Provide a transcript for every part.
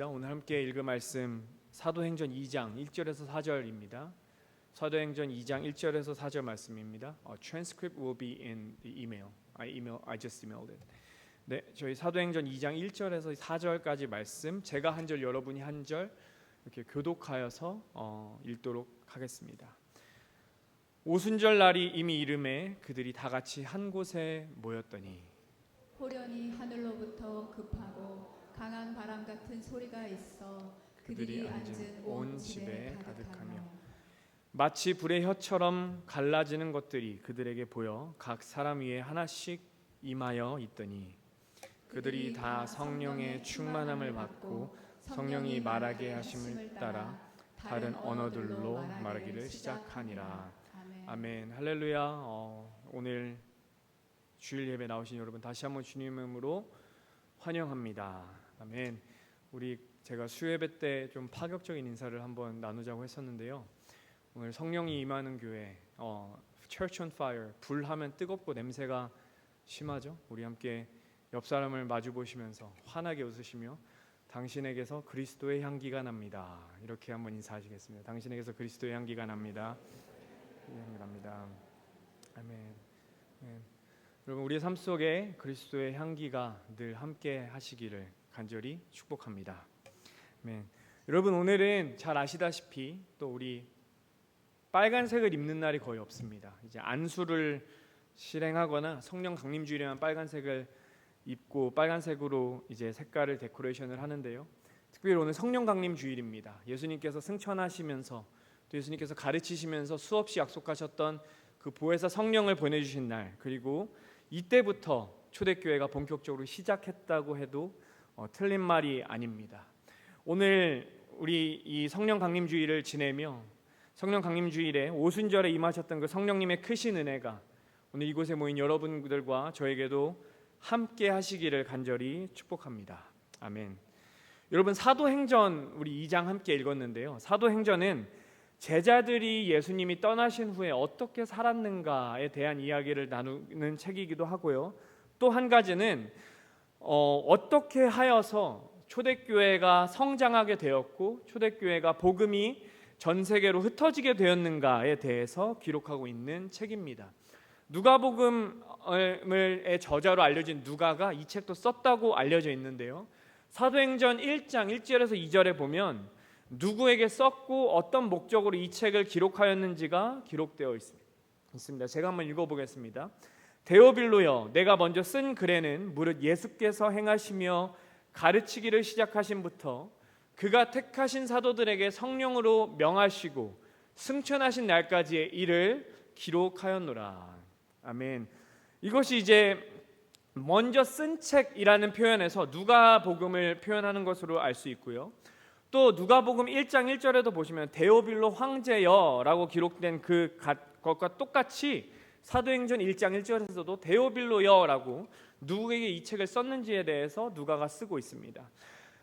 오늘 함께 읽을 말씀 사도행전 2장 1절에서 4절입니다. 사도행전 2장 1절에서 4절 말씀입니다. 어, transcript will be in the email. I email I just emailed it. 네, 저희 사도행전 2장 1절에서 4절까지 말씀 제가 한 절 여러분이 한 절 이렇게 교독하여서 어, 읽도록 하겠습니다. 오순절 날이 이미 이름에 그들이 다 같이 한 곳에 모였더니 호련히 하늘로부터 급하고 강한 바람 같은 소리가 있어 그들이 앉은 온온 집에 가득하며 마치 불의 혀처럼 갈라지는 것들이 그들에게 보여 각 사람 위에 하나씩 임하여 있더니 그들이 다 성령의 충만함을 받고 성령이 말하게 하심을 따라 다른 언어들로 말하기를 시작하니라. 아멘. 할렐루야 어, 오늘 주일 예배 나오신 여러분 다시 한번 주님 이름으로 환영합니다 아멘 우리 제가 수예배 때 좀 파격적인 인사를 한번 나누자고 했었는데요 오늘 성령이 임하는 교회 어, Church on Fire 불하면 뜨겁고 냄새가 심하죠 우리 함께 옆 사람을 마주 보시면서 환하게 웃으시며 당신에게서 그리스도의 향기가 납니다 이렇게 한번 인사하시겠습니다 당신에게서 그리스도의 향기가 납니다 향기랍니다. 아멘. 아멘. 여러분 우리의 삶 속에 그리스도의 향기가 늘 함께 하시기를 간절히 축복합니다. 아멘. 여러분 오늘은 잘 아시다시피 또 우리 빨간색을 입는 날이 거의 없습니다. 이제 안수를 실행하거나 성령 강림 주일에만 빨간색을 입고 빨간색으로 이제 색깔을 데코레이션을 하는데요. 특별히 오늘 성령 강림 주일입니다. 예수님께서 승천하시면서 또 예수님께서 가르치시면서 수없이 약속하셨던 그 보혜사 성령을 보내주신 날 그리고 이때부터 초대교회가 본격적으로 시작했다고 해도 어, 틀린 말이 아닙니다. 오늘 우리 이 성령 강림 주일을 지내며 성령 강림 주일에 오순절에 임하셨던 그 성령님의 크신 은혜가 오늘 이곳에 모인 여러분들과 저에게도 함께 하시기를 간절히 축복합니다. 아멘. 여러분 사도행전 우리 2장 함께 읽었는데요. 사도행전은 제자들이 예수님이 떠나신 후에 어떻게 살았는가에 대한 이야기를 나누는 책이기도 하고요. 또 한 가지는 어, 어떻게 하여서 초대교회가 성장하게 되었고 초대교회가 복음이 전 세계로 흩어지게 되었는가에 대해서 기록하고 있는 책입니다. 누가복음의 저자로 알려진 누가가 이 책도 썼다고 알려져 있는데요. 사도행전 1장 1절에서 2절에 보면 누구에게 썼고 어떤 목적으로 이 책을 기록하였는지가 기록되어 있습니다. 제가 한번 읽어보겠습니다. 데오빌로여, 내가 먼저 쓴 글에는 무릇 예수께서 행하시며 가르치기를 시작하신부터 그가 택하신 사도들에게 성령으로 명하시고 승천하신 날까지의 일을 기록하였노라. 아멘. 이것이 이제 먼저 쓴 책이라는 표현에서 누가복음을 표현하는 것으로 알 수 있고요. 또 누가복음 1장 1절에도 보시면 데오빌로 황제여라고 기록된 그 것과 똑같이 사도행전 1장 1절에서도 데오빌로여라고 누구에게 이 책을 썼는지에 대해서 누가가 쓰고 있습니다.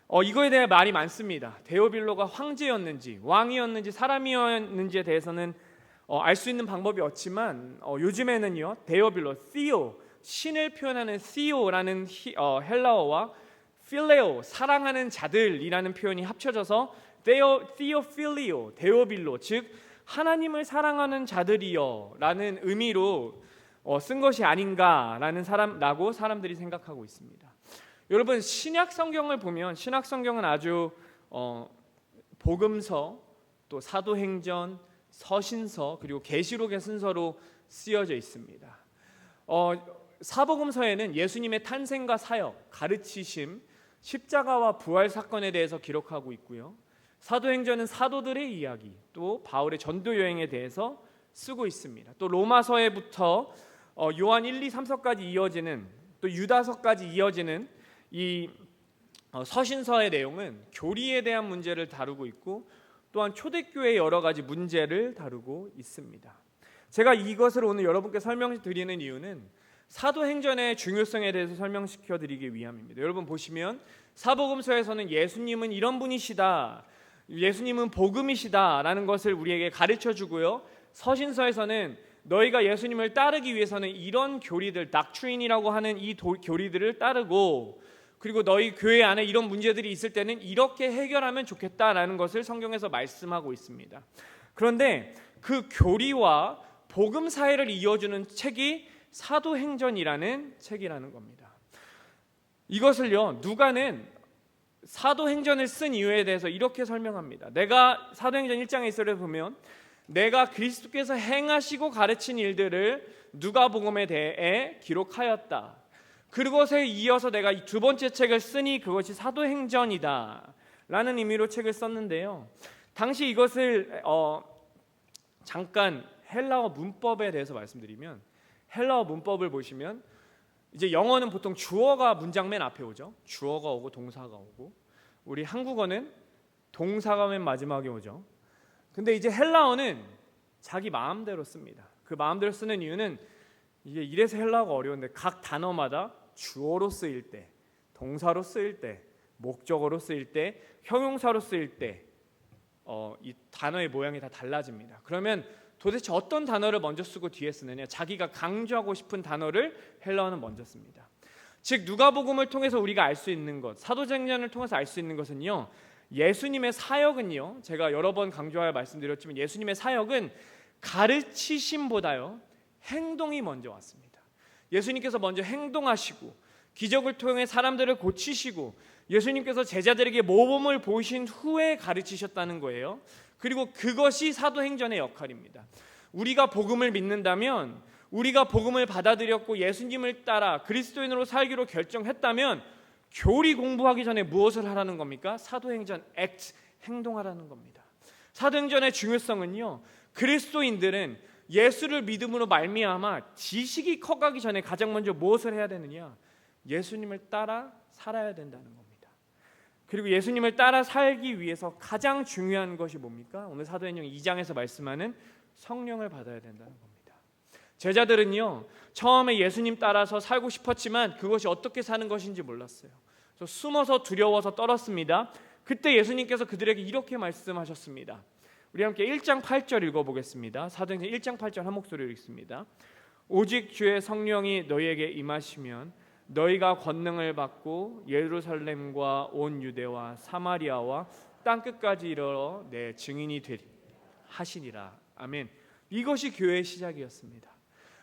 어, 이거에 대해 말이 많습니다. 데오빌로가 황제였는지 왕이었는지 사람이었는지에 대해서는 어, 알 수 있는 방법이 없지만 어, 요즘에는요 데오빌로, 시오 신을 표현하는 시오라는 어, 헬라어와 필레오 사랑하는 자들이라는 표현이 합쳐져서 데오 티오필리오 데오빌로 즉 하나님을 사랑하는 자들이여라는 의미로 어, 쓴 것이 아닌가라는 사람라고 사람들이 생각하고 있습니다. 여러분 신약 성경을 보면 신약 성경은 아주 어, 복음서 또 사도행전 서신서 그리고 계시록의 순서로 쓰여져 있습니다. 어, 사복음서에는 예수님의 탄생과 사역, 가르치심, 십자가와 부활 사건에 대해서 기록하고 있고요. 사도행전은 사도들의 이야기, 또 바울의 전도 여행에 대해서 쓰고 있습니다. 또 로마서에부터 어, 요한 1, 2, 3서까지 이어지는 또 유다서까지 이어지는 이 어, 서신서의 내용은 교리에 대한 문제를 다루고 있고 또한 초대교회의 여러 가지 문제를 다루고 있습니다. 제가 이것을 오늘 여러분께 설명드리는 이유는 사도행전의 중요성에 대해서 설명시켜 드리기 위함입니다. 여러분 보시면 사복음서에서는 예수님은 이런 분이시다. 예수님은 복음이시다라는 것을 우리에게 가르쳐 주고요. 서신서에서는 너희가 예수님을 따르기 위해서는 이런 교리들, 닥트린이라고 하는 이 도, 교리들을 따르고 그리고 너희 교회 안에 이런 문제들이 있을 때는 이렇게 해결하면 좋겠다라는 것을 성경에서 말씀하고 있습니다. 그런데 그 교리와 복음 사회를 이어주는 책이 사도행전이라는 책이라는 겁니다. 이것을요 누가는 사도행전을 쓴 이유에 대해서 이렇게 설명합니다. 내가 사도행전 1장에 있어를 보면 내가 그리스도께서 행하시고 가르친 일들을 누가복음에 대해 기록하였다. 그것에 이어서 내가 이두 번째 책을 쓰니 그것이 사도행전이다. 라는 의미로 책을 썼는데요. 당시 이것을 어, 잠깐 헬라어 문법에 대해서 말씀드리면 헬라어 문법을 보시면 이제 영어는 보통 주어가 문장 맨 앞에 오죠. 주어가 오고 동사가 오고 우리 한국어는 동사가 맨 마지막에 오죠. 근데 이제 헬라어는 자기 마음대로 씁니다. 그 마음대로 쓰는 이유는 이게 이래서 헬라어가 어려운데 각 단어마다 주어로 쓰일 때, 동사로 쓰일 때, 목적어로 쓰일 때, 형용사로 쓰일 때, 어, 이 단어의 모양이 다 달라집니다. 그러면 도대체 어떤 단어를 먼저 쓰고 뒤에 쓰느냐? 자기가 강조하고 싶은 단어를 헬라어는 먼저 씁니다. 즉 누가복음을 통해서 우리가 알 수 있는 것, 사도행전을 통해서 알 수 있는 것은요. 예수님의 사역은요. 제가 여러 번 강조하여 말씀드렸지만 예수님의 사역은 가르치심보다요. 행동이 먼저 왔습니다. 예수님께서 먼저 행동하시고 기적을 통해 사람들을 고치시고 예수님께서 제자들에게 모범을 보이신 후에 가르치셨다는 거예요. 그리고 그것이 사도행전의 역할입니다. 우리가 복음을 믿는다면 우리가 복음을 받아들였고 예수님을 따라 그리스도인으로 살기로 결정했다면 교리 공부하기 전에 무엇을 하라는 겁니까? 사도행전 액트 행동하라는 겁니다. 사도행전의 중요성은요. 그리스도인들은 예수를 믿음으로 말미암아 지식이 커가기 전에 가장 먼저 무엇을 해야 되느냐? 예수님을 따라 살아야 된다는 겁니다. 그리고 예수님을 따라 살기 위해서 가장 중요한 것이 뭡니까? 오늘 사도행전 2장에서 말씀하는 성령을 받아야 된다는 겁니다. 제자들은요 처음에 예수님 따라서 살고 싶었지만 그것이 어떻게 사는 것인지 몰랐어요. 그래서 숨어서 두려워서 떨었습니다. 그때 예수님께서 그들에게 이렇게 말씀하셨습니다. 우리 함께 1장 8절 읽어 보겠습니다. 사도행전 1장 8절 한 목소리로 읽습니다. 오직 주의 성령이 너희에게 임하시면 너희가 권능을 받고 예루살렘과 온 유대와 사마리아와 땅 끝까지 이르러 내 증인이 되리 하시니라. 아멘. 이것이 교회의 시작이었습니다.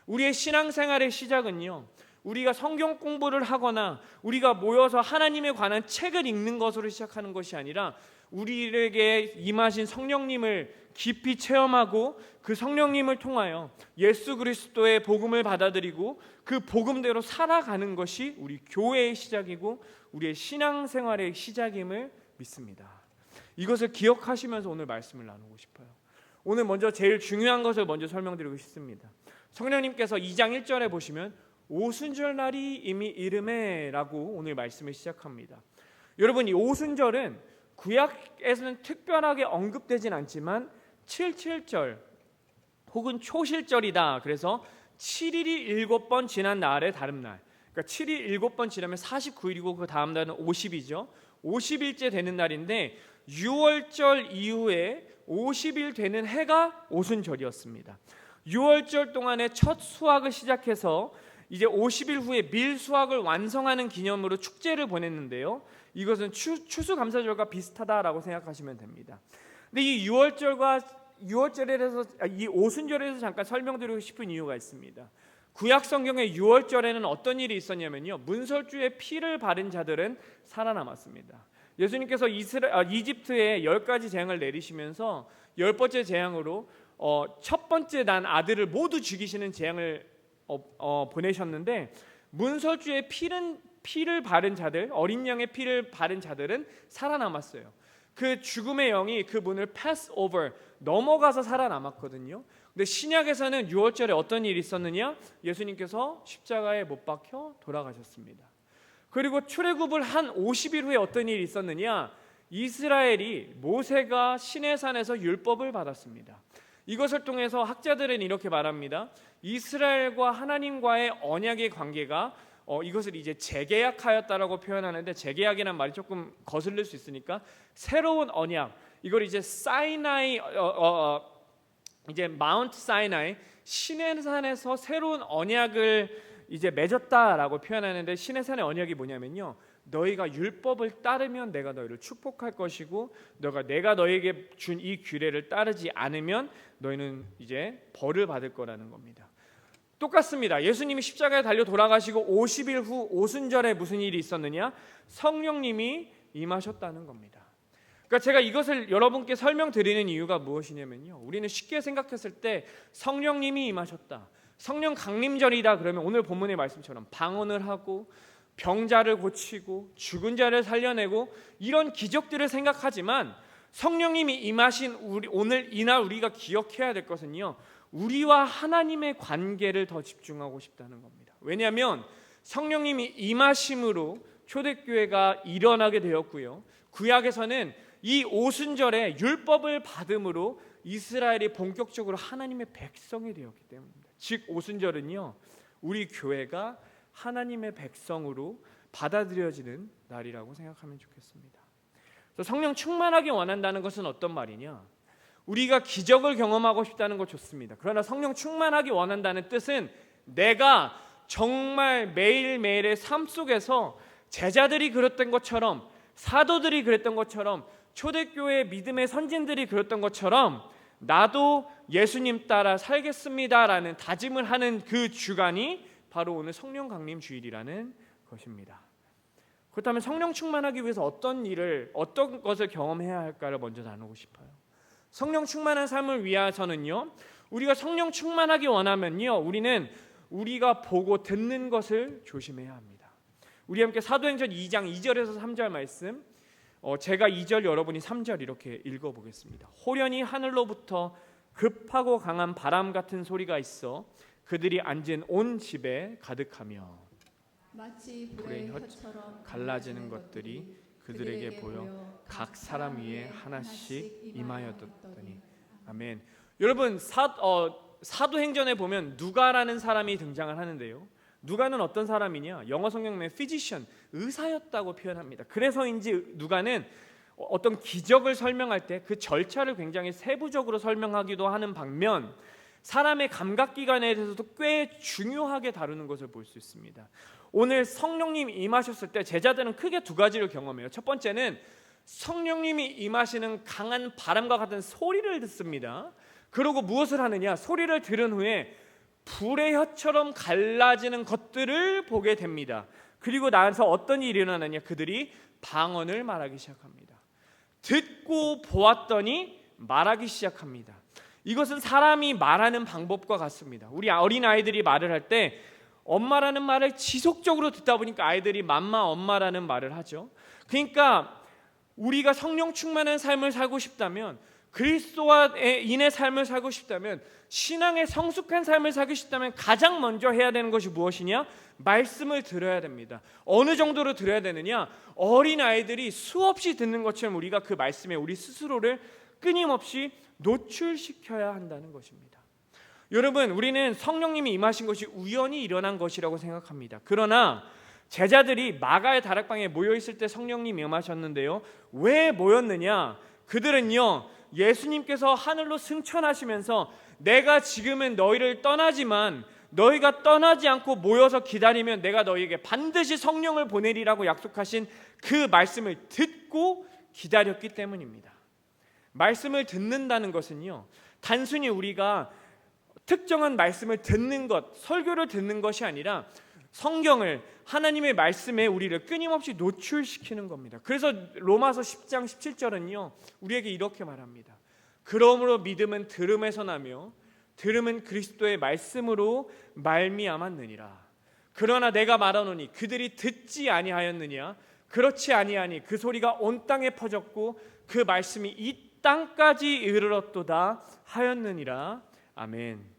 우리의 신앙생활의 시작은요. 우리가 성경 공부를 하거나 우리가 모여서 하나님에 관한 책을 읽는 것으로 시작하는 것이 아니라 우리에게 임하신 성령님을 깊이 체험하고 그 성령님을 통하여 예수 그리스도의 복음을 받아들이고 그 복음대로 살아가는 것이 우리 교회의 시작이고 우리의 신앙생활의 시작임을 믿습니다. 이것을 기억하시면서 오늘 말씀을 나누고 싶어요. 오늘 먼저 제일 중요한 것을 먼저 설명드리고 싶습니다. 성령님께서 2장 1절에 보시면 오순절 날이 이미 이름에라고 오늘 말씀을 시작합니다. 여러분 이 오순절은 구약에서는 특별하게 언급되진 않지만 77절 혹은 초실절이다. 그래서 7일이 7번 지난 날의 다른 날. 그러니까 7일 7번 지나면 49일이고 그 다음 날은 50이죠. 50일째 되는 날인데 6월절 이후에 50일 되는 해가 오순절이었습니다. 6월절 동안에 첫 수확을 시작해서 이제 50일 후에 밀 수확을 완성하는 기념으로 축제를 보냈는데요. 이것은 추, 추수감사절과 비슷하다라고 생각하시면 됩니다. 근데 이 6월절과 6월절에 대해서 아, 이 오순절에 대해서 잠깐 설명드리고 싶은 이유가 있습니다. 구약 성경의 6월절에는 어떤 일이 있었냐면요. 문설주의 피를 바른 자들은 살아남았습니다. 예수님께서 이스라, 아, 이집트에 열 가지 재앙을 내리시면서 열 번째 재앙으로 어, 첫 번째 난 아들을 모두 죽이시는 재앙을 어, 어, 보내셨는데 문설주의 피는 피를 바른 자들, 어린 양의 피를 바른 자들은 살아남았어요. 그 죽음의 영이 그 문을 pass over 넘어가서 살아남았거든요. 근데 신약에서는 6월절에 어떤 일이 있었느냐? 예수님께서 십자가에 못 박혀 돌아가셨습니다. 그리고 출애굽을 한 50일 후에 어떤 일이 있었느냐? 이스라엘이 모세가 시내산에서 율법을 받았습니다. 이것을 통해서 학자들은 이렇게 말합니다. 이스라엘과 하나님과의 언약의 관계가 어, 이것을 이제 재계약하였다라고 표현하는데 재계약이란 말이 조금 거슬릴 수 있으니까 새로운 언약 이걸 이제 사이나이 어, 어, 어, 이제 마운트 사이나이 시내산에서 새로운 언약을 이제 맺었다라고 표현하는데 시내산의 언약이 뭐냐면요 너희가 율법을 따르면 내가 너희를 축복할 것이고 너가 내가 너에게 준 이 규례를 따르지 않으면 너희는 이제 벌을 받을 거라는 겁니다. 똑같습니다. 예수님이 십자가에 달려 돌아가시고 50일 후 오순절에 무슨 일이 있었느냐? 성령님이 임하셨다는 겁니다. 그러니까 제가 이것을 여러분께 설명드리는 이유가 무엇이냐면요. 우리는 쉽게 생각했을 때 성령님이 임하셨다. 성령 강림절이다 그러면 오늘 본문의 말씀처럼 방언을 하고 병자를 고치고 죽은 자를 살려내고 이런 기적들을 생각하지만 성령님이 임하신 우리 오늘 이날 우리가 기억해야 될 것은요. 우리와 하나님의 관계를 더 집중하고 싶다는 겁니다. 왜냐하면 성령님이 임하심으로 초대교회가 일어나게 되었고요. 구약에서는 이 오순절에 율법을 받음으로 이스라엘이 본격적으로 하나님의 백성이 되었기 때문입니다. 즉 오순절은요. 우리 교회가 하나님의 백성으로 받아들여지는 날이라고 생각하면 좋겠습니다. 성령 충만하게 원한다는 것은 어떤 말이냐? 우리가 기적을 경험하고 싶다는 것 좋습니다. 그러나 성령 충만하게 원한다는 뜻은 내가 정말 매일매일의 삶 속에서 제자들이 그랬던 것처럼 사도들이 그랬던 것처럼 초대교회 믿음의 선진들이 그랬던 것처럼 나도 예수님 따라 살겠습니다라는 다짐을 하는 그 주간이 바로 오늘 성령 강림 주일이라는 것입니다. 그렇다면 성령 충만하기 위해서 어떤 일을 어떤 것을 경험해야 할까를 먼저 나누고 싶어요. 성령 충만한 삶을 위해서는요. 우리가 성령 충만하기 원하면요. 우리는 우리가 보고 듣는 것을 조심해야 합니다. 우리 함께 사도행전 2장 2절에서 3절 말씀 어, 제가 2절 여러분이 3절 이렇게 읽어 보겠습니다. 호련히 하늘로부터 급하고 강한 바람 같은 소리가 있어 그들이 앉은 온 집에 가득하며 마치 불의 혀처럼 갈라지는 것들이 그들에게 보여 각 사람 위에 하나씩 임하였더니 아멘. 여러분 사 어, 사도행전에 보면 누가라는 사람이 등장을 하는데요. 누가는 어떤 사람이냐? 영어 성경에 physician 의사였다고 표현합니다. 그래서인지 누가는 어떤 기적을 설명할 때 그 절차를 굉장히 세부적으로 설명하기도 하는 반면 사람의 감각 기관에 대해서도 꽤 중요하게 다루는 것을 볼 수 있습니다. 오늘 성령님 임하셨을 때 제자들은 크게 두 가지를 경험해요. 첫 번째는 성령님이 임하시는 강한 바람과 같은 소리를 듣습니다. 그리고 무엇을 하느냐? 소리를 들은 후에 불의 혀처럼 갈라지는 것들을 보게 됩니다. 그리고 나서 어떤 일이 일어나느냐? 그들이 방언을 말하기 시작합니다. 듣고 보았더니 말하기 시작합니다. 이것은 사람이 말하는 방법과 같습니다. 우리 어린 아이들이 말을 할때 엄마라는 말을 지속적으로 듣다 보니까 아이들이 맘마 엄마라는 말을 하죠. 그러니까 우리가 성령 충만한 삶을 살고 싶다면 그리스도와 인의 삶을 살고 싶다면 신앙의 성숙한 삶을 살고 싶다면 가장 먼저 해야 되는 것이 무엇이냐? 말씀을 들어야 됩니다. 어느 정도로 들어야 되느냐? 어린 아이들이 수없이 듣는 것처럼 우리가 그 말씀에 우리 스스로를 끊임없이 노출시켜야 한다는 것입니다. 여러분, 우리는 성령님이 임하신 것이 우연히 일어난 것이라고 생각합니다. 그러나 제자들이 마가의 다락방에 모여 있을 때 성령님이 임하셨는데요. 왜 모였느냐? 그들은요. 예수님께서 하늘로 승천하시면서 내가 지금은 너희를 떠나지만 너희가 떠나지 않고 모여서 기다리면 내가 너희에게 반드시 성령을 보내리라고 약속하신 그 말씀을 듣고 기다렸기 때문입니다. 말씀을 듣는다는 것은요. 단순히 우리가 특정한 말씀을 듣는 것, 설교를 듣는 것이 아니라 성경을 하나님의 말씀에 우리를 끊임없이 노출시키는 겁니다. 그래서 로마서 10장 17절은요. 우리에게 이렇게 말합니다. 그러므로 믿음은 들음에서 나며 들음은 그리스도의 말씀으로 말미암았느니라. 그러나 내가 말하노니 그들이 듣지 아니하였느냐 그렇지 아니하니 그 소리가 온 땅에 퍼졌고 그 말씀이 이 땅까지 이르렀도다 하였느니라. 아멘.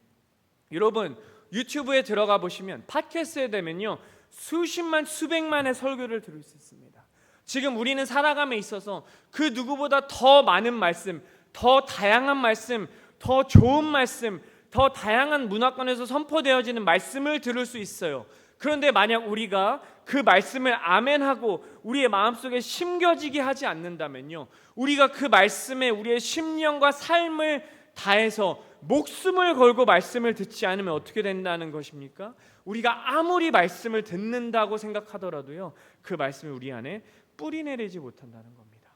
여러분 유튜브에 들어가 보시면 팟캐스트에 되면요 수십만 수백만의 설교를 들을 수 있습니다. 지금 우리는 살아감에 있어서 그 누구보다 더 많은 말씀, 더 다양한 말씀, 더 좋은 말씀, 더 다양한 문화권에서 선포되어지는 말씀을 들을 수 있어요. 그런데 만약 우리가 그 말씀을 아멘하고 우리의 마음속에 심겨지게 하지 않는다면요. 우리가 그 말씀에 우리의 심령과 삶을 다해서 목숨을 걸고 말씀을 듣지 않으면 어떻게 된다는 것입니까? 우리가 아무리 말씀을 듣는다고 생각하더라도요. 그 말씀을 우리 안에 뿌리 내리지 못한다는 겁니다.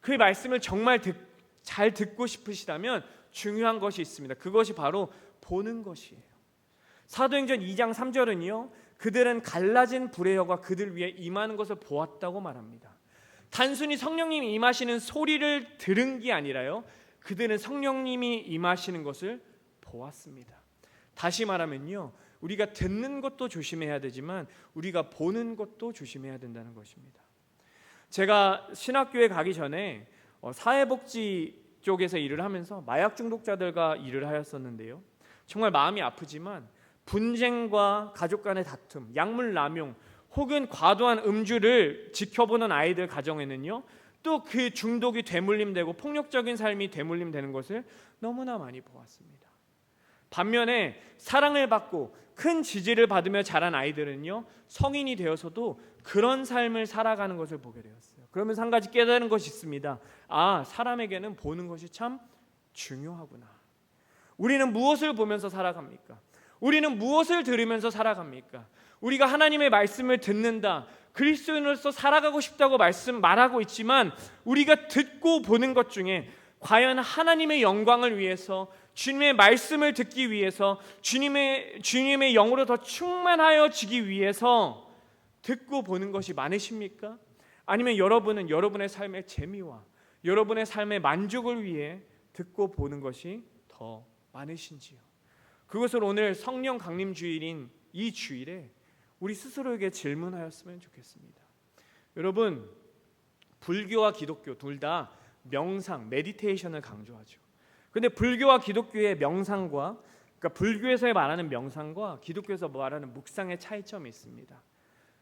그 말씀을 정말 듣, 잘 듣고 싶으시다면 중요한 것이 있습니다. 그것이 바로 보는 것이에요. 사도행전 2장 3절은요. 그들은 갈라진 불의 여가 그들 위에 임하는 것을 보았다고 말합니다. 단순히 성령님이 임하시는 소리를 들은 게 아니라요. 그들은 성령님이 임하시는 것을 보았습니다. 다시 말하면요. 우리가 듣는 것도 조심해야 되지만 우리가 보는 것도 조심해야 된다는 것입니다. 제가 신학교에 가기 전에 어, 사회복지 쪽에서 일을 하면서 마약 중독자들과 일을 하였었는데요. 정말 마음이 아프지만 분쟁과 가족 간의 다툼, 약물 남용 혹은 과도한 음주를 지켜보는 아이들 가정에는요. 또 그 중독이 되물림되고 폭력적인 삶이 되물림되는 것을 너무나 많이 보았습니다. 반면에 사랑을 받고 큰 지지를 받으며 자란 아이들은요. 성인이 되어서도 그런 삶을 살아가는 것을 보게 되었어요. 그러면서 한 가지 깨달은 것이 있습니다. 아, 사람에게는 보는 것이 참 중요하구나. 우리는 무엇을 보면서 살아갑니까? 우리는 무엇을 들으면서 살아갑니까? 우리가 하나님의 말씀을 듣는다. 그리스도인으로서 살아가고 싶다고 말씀 말하고 있지만 우리가 듣고 보는 것 중에 과연 하나님의 영광을 위해서 주님의 말씀을 듣기 위해서 주님의 주님의 영으로 더 충만하여지기 위해서 듣고 보는 것이 많으십니까? 아니면 여러분은 여러분의 삶의 재미와 여러분의 삶의 만족을 위해 듣고 보는 것이 더 많으신지요? 그것을 오늘 성령 강림 주일인 이 주일에 우리 스스로에게 질문하였으면 좋겠습니다. 여러분 불교와 기독교 둘 다 명상, 메디테이션을 강조하죠. 근데 불교와 기독교의 명상과 그러니까 불교에서 말하는 명상과 기독교에서 말하는 묵상의 차이점이 있습니다.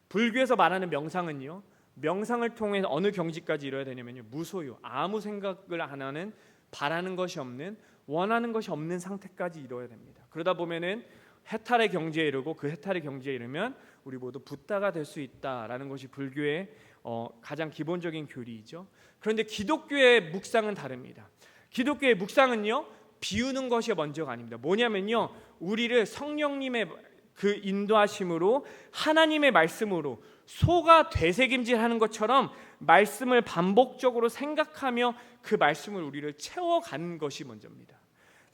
불교에서 말하는 명상은요. 명상을 통해 어느 경지까지 이뤄야 되냐면요. 무소유, 아무 생각을 안 하는 바라는 것이 없는 원하는 것이 없는 상태까지 이뤄야 됩니다. 그러다 보면은 해탈의 경지에 이르고 그 해탈의 경지에 이르면 우리 모두 붓다가 될 수 있다라는 것이 불교의 어, 가장 기본적인 교리이죠. 그런데 기독교의 묵상은 다릅니다. 기독교의 묵상은요 비우는 것이 먼저가 아닙니다. 뭐냐면요 우리를 성령님의 그 인도하심으로 하나님의 말씀으로 소가 되새김질하는 것처럼 말씀을 반복적으로 생각하며 그 말씀을 우리를 채워가는 것이 먼저입니다.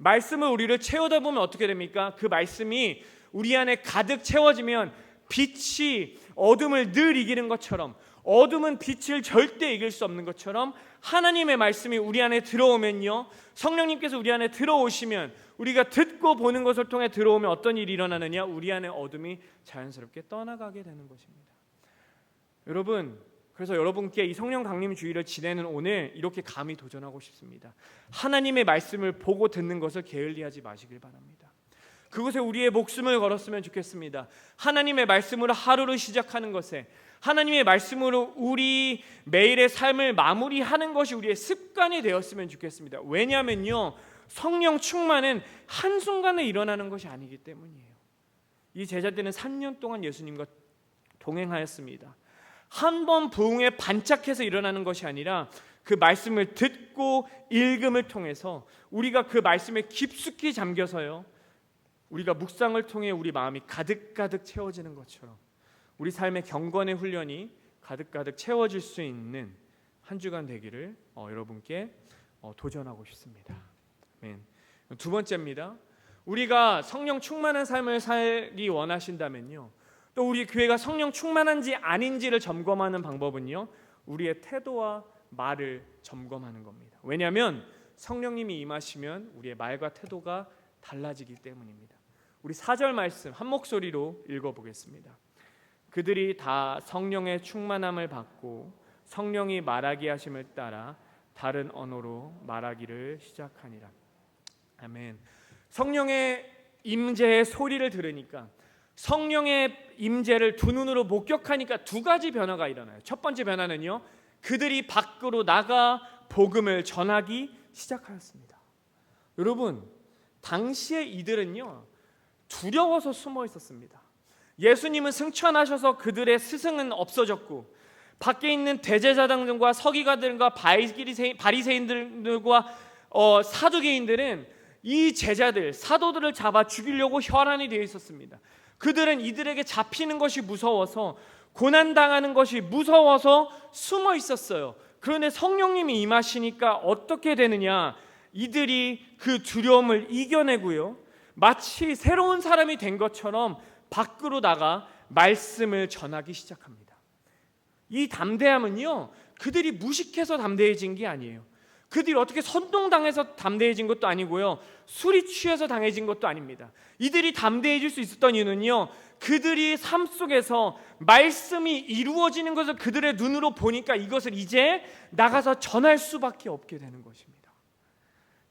말씀을 우리를 채우다 보면 어떻게 됩니까? 그 말씀이 우리 안에 가득 채워지면 빛이 어둠을 늘 이기는 것처럼 어둠은 빛을 절대 이길 수 없는 것처럼 하나님의 말씀이 우리 안에 들어오면요. 성령님께서 우리 안에 들어오시면 우리가 듣고 보는 것을 통해 들어오면 어떤 일이 일어나느냐? 우리 안에 어둠이 자연스럽게 떠나가게 되는 것입니다. 여러분, 그래서 여러분께 이 성령 강림 주의를 지내는 오늘 이렇게 감히 도전하고 싶습니다. 하나님의 말씀을 보고 듣는 것을 게을리하지 마시길 바랍니다. 그것에 우리의 목숨을 걸었으면 좋겠습니다. 하나님의 말씀으로 하루를 시작하는 것에 하나님의 말씀으로 우리 매일의 삶을 마무리하는 것이 우리의 습관이 되었으면 좋겠습니다. 왜냐하면요. 성령 충만은 한순간에 일어나는 것이 아니기 때문이에요. 이 제자들은 3년 동안 예수님과 동행하였습니다. 한 번 부흥에 반짝해서 일어나는 것이 아니라 그 말씀을 듣고 읽음을 통해서 우리가 그 말씀에 깊숙이 잠겨서요. 우리가 묵상을 통해 우리 마음이 가득가득 채워지는 것처럼 우리 삶의 경건의 훈련이 가득가득 채워질 수 있는 한 주간 되기를 어, 여러분께 어, 도전하고 싶습니다. 아멘. 두 번째입니다. 우리가 성령 충만한 삶을 살기 원하신다면요. 또 우리 교회가 성령 충만한지 아닌지를 점검하는 방법은요. 우리의 태도와 말을 점검하는 겁니다. 왜냐하면 성령님이 임하시면 우리의 말과 태도가 달라지기 때문입니다. 우리 4절 말씀 한 목소리로 읽어 보겠습니다. 그들이 다 성령의 충만함을 받고 성령이 말하게 하심을 따라 다른 언어로 말하기를 시작하니라. 아멘. 성령의 임재의 소리를 들으니까 성령의 임재를 두 눈으로 목격하니까 두 가지 변화가 일어나요. 첫 번째 변화는요. 그들이 밖으로 나가 복음을 전하기 시작하였습니다. 여러분, 당시에 이들은요. 두려워서 숨어 있었습니다. 예수님은 승천하셔서 그들의 스승은 없어졌고 밖에 있는 대제사장들과 서기관들과 바리새인들과 어, 사두개인들은 이 제자들 사도들을 잡아 죽이려고 혈안이 되어 있었습니다. 그들은 이들에게 잡히는 것이 무서워서 고난 당하는 것이 무서워서 숨어 있었어요. 그런데 성령님이 임하시니까 어떻게 되느냐? 이들이 그 두려움을 이겨내고요. 마치 새로운 사람이 된 것처럼 밖으로 나가 말씀을 전하기 시작합니다. 이 담대함은요, 그들이 무식해서 담대해진 게 아니에요. 그들이 어떻게 선동당해서 담대해진 것도 아니고요. 술이 취해서 당해진 것도 아닙니다. 이들이 담대해질 수 있었던 이유는요. 그들이 삶 속에서 말씀이 이루어지는 것을 그들의 눈으로 보니까 이것을 이제 나가서 전할 수밖에 없게 되는 것입니다.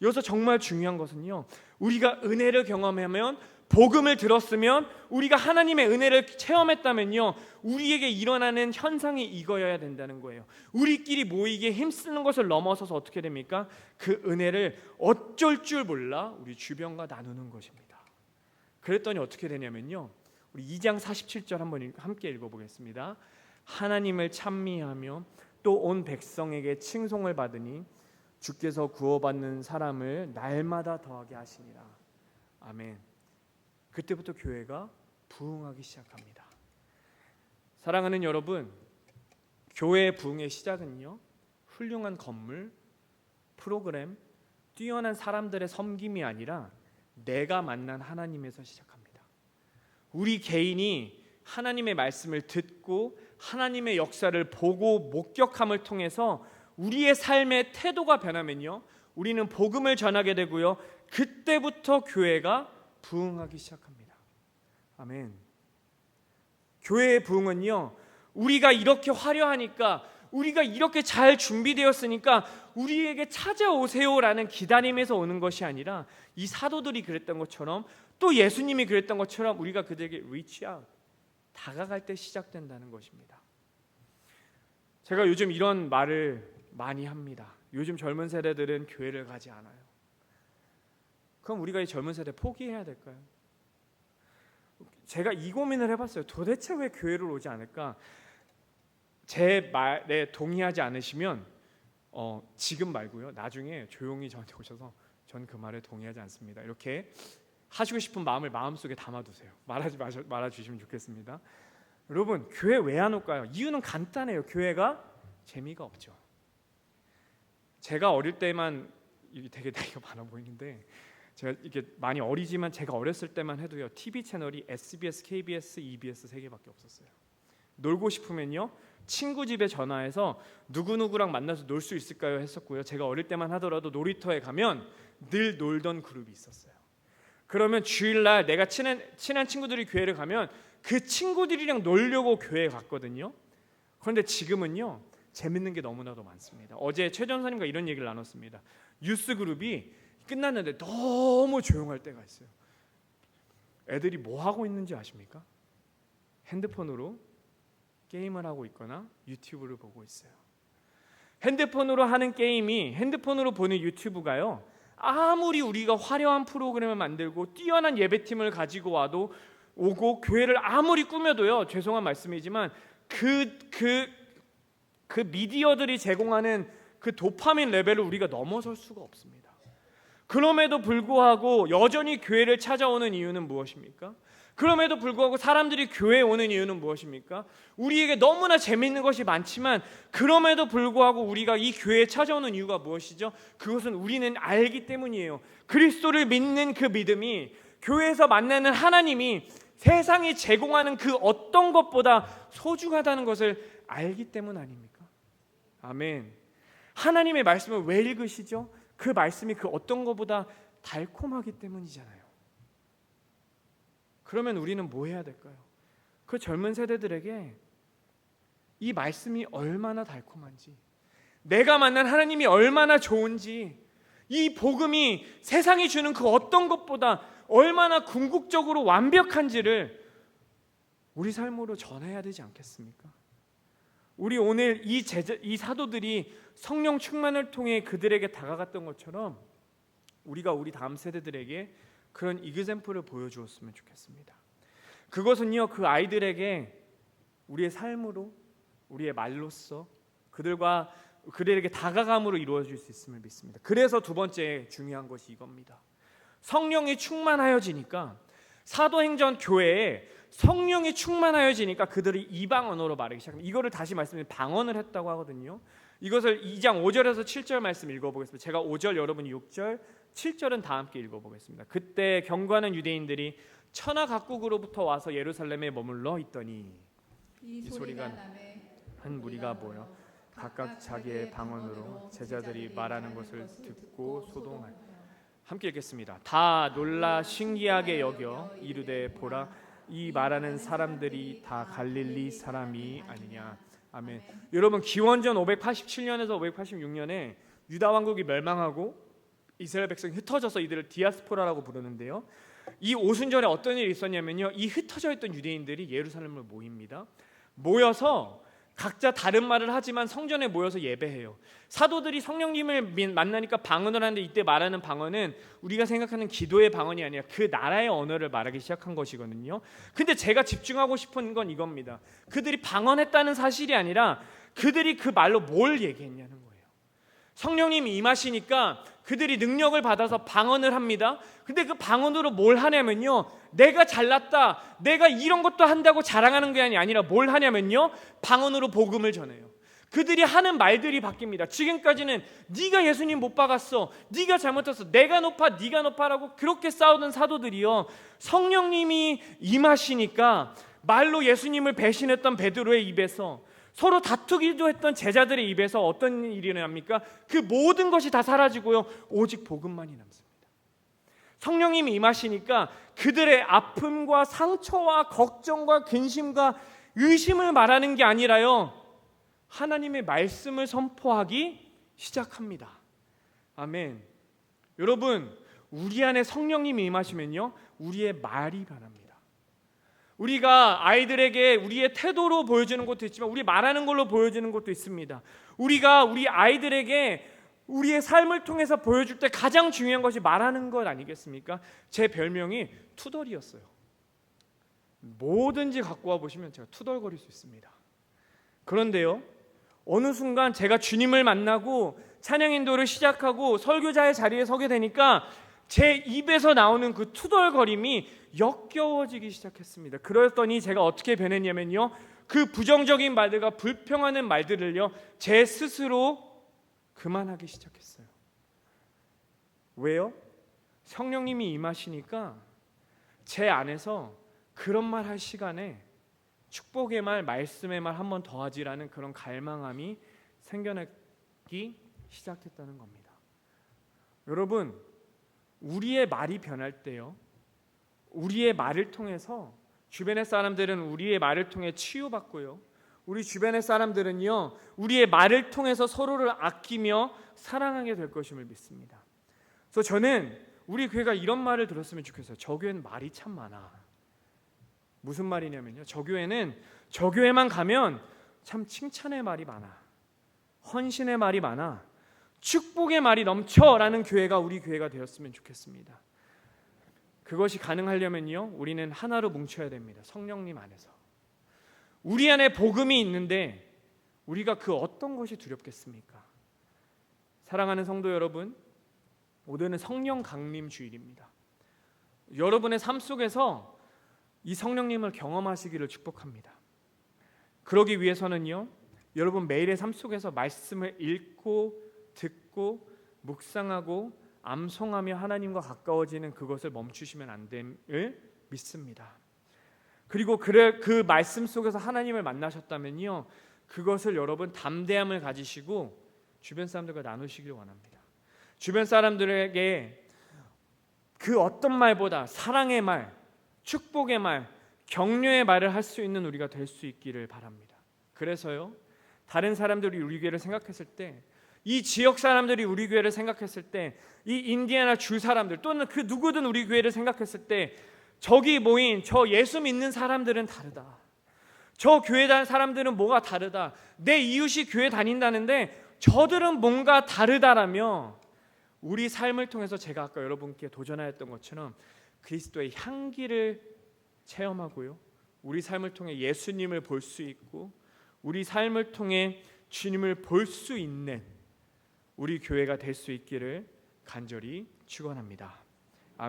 여기서 정말 중요한 것은요. 우리가 은혜를 경험하면 복음을 들었으면 우리가 하나님의 은혜를 체험했다면요. 우리에게 일어나는 현상이 이거여야 된다는 거예요. 우리끼리 모이게 힘쓰는 것을 넘어서서 어떻게 됩니까? 그 은혜를 어쩔 줄 몰라 우리 주변과 나누는 것입니다. 그랬더니 어떻게 되냐면요. 우리 2장 47절 한번 읽- 함께 읽어 보겠습니다. 하나님을 찬미하며 또 온 백성에게 칭송을 받으니 주께서 구원받는 사람을 날마다 더하게 하시니라. 아멘. 그때부터 교회가 부흥하기 시작합니다. 사랑하는 여러분, 교회 부흥의 시작은요. 훌륭한 건물, 프로그램, 뛰어난 사람들의 섬김이 아니라 내가 만난 하나님에서 시작합니다. 우리 개인이 하나님의 말씀을 듣고 하나님의 역사를 보고 목격함을 통해서 우리의 삶의 태도가 변하면요. 우리는 복음을 전하게 되고요. 그때부터 교회가 부흥하기 시작합니다. 아멘. 교회의 부흥은요. 우리가 이렇게 화려하니까 우리가 이렇게 잘 준비되었으니까 우리에게 찾아오세요라는 기다림에서 오는 것이 아니라 이 사도들이 그랬던 것처럼 또 예수님이 그랬던 것처럼 우리가 그들에게 reach out 다가갈 때 시작된다는 것입니다. 제가 요즘 이런 말을 많이 합니다. 요즘 젊은 세대들은 교회를 가지 않아요. 그럼 우리가 이 젊은 세대 포기해야 될까요? 제가 이 고민을 해봤어요. 도대체 왜 교회를 오지 않을까? 제 말에 동의하지 않으시면 어, 지금 말고요. 나중에 조용히 저한테 오셔서 전 그 말에 동의하지 않습니다. 이렇게 하시고 싶은 마음을 마음속에 담아두세요. 말하지 마셔, 말아주시면 좋겠습니다. 여러분 교회 왜 안 올까요? 이유는 간단해요. 교회가 재미가 없죠. 제가 어릴 때만 되게 나이가 많아 보이는데 제가 이게 많이 어리지만 제가 어렸을 때만 해도요 TV 채널이 SBS, KBS, EBS 세 개밖에 없었어요. 놀고 싶으면요 친구 집에 전화해서 누구 누구랑 만나서 놀 수 있을까요 했었고요. 제가 어릴 때만 하더라도 놀이터에 가면 늘 놀던 그룹이 있었어요. 그러면 주일날 내가 친한 친한 친구들이 교회를 가면 그 친구들이랑 놀려고 교회에 갔거든요. 그런데 지금은요 재밌는 게 너무나도 많습니다. 어제 최 전사님과 이런 얘기를 나눴습니다. 유스 그룹이 끝났는데 너무 조용할 때가 있어요. 애들이 뭐 하고 있는지 아십니까? 핸드폰으로 게임을 하고 있거나 유튜브를 보고 있어요. 핸드폰으로 하는 게임이 핸드폰으로 보는 유튜브가요. 아무리 우리가 화려한 프로그램을 만들고 뛰어난 예배팀을 가지고 와도 오고 교회를 아무리 꾸며도요. 죄송한 말씀이지만 그 그, 그 미디어들이 제공하는 그 도파민 레벨을 우리가 넘어설 수가 없습니다. 그럼에도 불구하고 여전히 교회를 찾아오는 이유는 무엇입니까? 그럼에도 불구하고 사람들이 교회에 오는 이유는 무엇입니까? 우리에게 너무나 재밌는 것이 많지만 그럼에도 불구하고 우리가 이 교회에 찾아오는 이유가 무엇이죠? 그것은 우리는 알기 때문이에요. 그리스도를 믿는 그 믿음이 교회에서 만나는 하나님이 세상이 제공하는 그 어떤 것보다 소중하다는 것을 알기 때문 아닙니까? 아멘. 하나님의 말씀을 왜 읽으시죠? 그 말씀이 그 어떤 것보다 달콤하기 때문이잖아요. 그러면 우리는 뭐 해야 될까요? 그 젊은 세대들에게 이 말씀이 얼마나 달콤한지, 내가 만난 하나님이 얼마나 좋은지, 이 복음이 세상이 주는 그 어떤 것보다 얼마나 궁극적으로 완벽한지를 우리 삶으로 전해야 되지 않겠습니까? 우리 오늘 이 제자, 이 사도들이 성령 충만을 통해 그들에게 다가갔던 것처럼 우리가 우리 다음 세대들에게 그런 이그샘플을 보여주었으면 좋겠습니다. 그것은요 그 아이들에게 우리의 삶으로 우리의 말로써 그들과 그들에게 다가감으로 이루어질 수 있음을 믿습니다. 그래서 두 번째 중요한 것이 이겁니다. 성령이 충만하여지니까 사도행전 교회에 성령이 충만하여지니까 그들이 이방 언어로 말하기 시작합니다. 이거를 다시 말씀드리면 방언을 했다고 하거든요. 이것을 2장 5절에서 7절 말씀 읽어보겠습니다. 제가 5절 여러분이 6절, 7절은 다 함께 읽어보겠습니다. 그때 경과는 유대인들이 천하 각국으로부터 와서 예루살렘에 머물러 있더니 이 이 소리가 남에 한 무리가 모여 각각 자기의 방언으로 제자들이 말하는 것을 듣고 소동하여 함께 읽겠습니다. 다 놀라 신기하게 여겨 이르되 보라 이 말하는 사람들이 다 갈릴리 사람이 아니냐. 아멘. 여러분 기원전 587년에서 586년에 유다 왕국이 멸망하고 이스라엘 백성이 흩어져서 이들을 디아스포라라고 부르는데요. 이 오순절에 어떤 일이 있었냐면요. 이 흩어져 있던 유대인들이 예루살렘을 모입니다. 모여서 각자 다른 말을 하지만 성전에 모여서 예배해요. 사도들이 성령님을 민- 만나니까 방언을 하는데 이때 말하는 방언은 우리가 생각하는 기도의 방언이 아니라 그 나라의 언어를 말하기 시작한 것이거든요. 근데 제가 집중하고 싶은 건 이겁니다. 그들이 방언했다는 사실이 아니라 그들이 그 말로 뭘 얘기했냐는 거예요. 성령님이 임하시니까 그들이 능력을 받아서 방언을 합니다. 근데 그 방언으로 뭘 하냐면요. 내가 잘났다. 내가 이런 것도 한다고 자랑하는 게 아니라 뭘 하냐면요. 방언으로 복음을 전해요. 그들이 하는 말들이 바뀝니다. 지금까지는 네가 예수님 못 박았어. 네가 잘못했어. 내가 높아. 네가 높아라고 그렇게 싸우던 사도들이요. 성령님이 임하시니까 말로 예수님을 배신했던 베드로의 입에서 서로 다투기도 했던 제자들의 입에서 어떤 일이 일어납니까? 그 모든 것이 다 사라지고요. 오직 복음만이 남습니다. 성령님이 임하시니까 그들의 아픔과 상처와 걱정과 근심과 의심을 말하는 게 아니라요. 하나님의 말씀을 선포하기 시작합니다. 아멘. 여러분, 우리 안에 성령님이 임하시면요. 우리의 말이 변합니다. 우리가 아이들에게 우리의 태도로 보여주는 것도 있지만 우리 말하는 걸로 보여주는 것도 있습니다. 우리가 우리 아이들에게 우리의 삶을 통해서 보여줄 때 가장 중요한 것이 말하는 것 아니겠습니까? 제 별명이 투덜이었어요. 뭐든지 갖고 와 보시면 제가 투덜거릴 수 있습니다. 그런데요. 어느 순간 제가 주님을 만나고 찬양 인도를 시작하고 설교자의 자리에 서게 되니까 제 입에서 나오는 그 투덜거림이 역겨워지기 시작했습니다. 그랬더니 제가 어떻게 변했냐면요. 그 부정적인 말들과 불평하는 말들을요. 제 스스로 그만하기 시작했어요. 왜요? 성령님이 임하시니까 제 안에서 그런 말 할 시간에 축복의 말, 말씀의 말 한 번 더 하지라는 그런 갈망함이 생겨나기 시작했다는 겁니다. 여러분, 우리의 말이 변할 때요. 우리의 말을 통해서 주변의 사람들은 우리의 말을 통해 치유받고요. 우리 주변의 사람들은요. 우리의 말을 통해서 서로를 아끼며 사랑하게 될 것임을 믿습니다. 그래서 저는 우리 교회가 이런 말을 들었으면 좋겠어요. 저 교회는 말이 참 많아. 무슨 말이냐면요. 저 교회는 저 교회만 가면 참 칭찬의 말이 많아. 헌신의 말이 많아. 축복의 말이 넘쳐라는 교회가 우리 교회가 되었으면 좋겠습니다. 그것이 가능하려면요. 우리는 하나로 뭉쳐야 됩니다. 성령님 안에서. 우리 안에 복음이 있는데 우리가 그 어떤 것이 두렵겠습니까? 사랑하는 성도 여러분, 오늘은 성령 강림 주일입니다. 여러분의 삶 속에서 이 성령님을 경험하시기를 축복합니다. 그러기 위해서는요. 여러분 매일의 삶 속에서 말씀을 읽고 듣고 묵상하고 암송하며 하나님과 가까워지는 그것을 멈추시면 안 됨을 믿습니다. 그리고 그 말씀 속에서 하나님을 만나셨다면요. 그것을 여러분 담대함을 가지시고 주변 사람들과 나누시길 원합니다. 주변 사람들에게 그 어떤 말보다 사랑의 말, 축복의 말, 격려의 말을 할 수 있는 우리가 될 수 있기를 바랍니다. 그래서요. 다른 사람들이 우리 교회를 생각했을 때 이 지역 사람들이 우리 교회를 생각했을 때 이 인디애나 주 사람들 또는 그 누구든 우리 교회를 생각했을 때 저기 모인 저 예수 믿는 사람들은 다르다. 저 교회 다는 사람들은 뭐가 다르다. 내 이웃이 교회 다닌다는데 저들은 뭔가 다르다라며 우리 삶을 통해서 제가 아까 여러분께 도전하였던 것처럼 그리스도의 향기를 체험하고요. 우리 삶을 통해 예수님을 볼 수 있고 우리 삶을 통해 주님을 볼 수 있는 우리 교회가 될 수 있기를 간절히 축원합니다.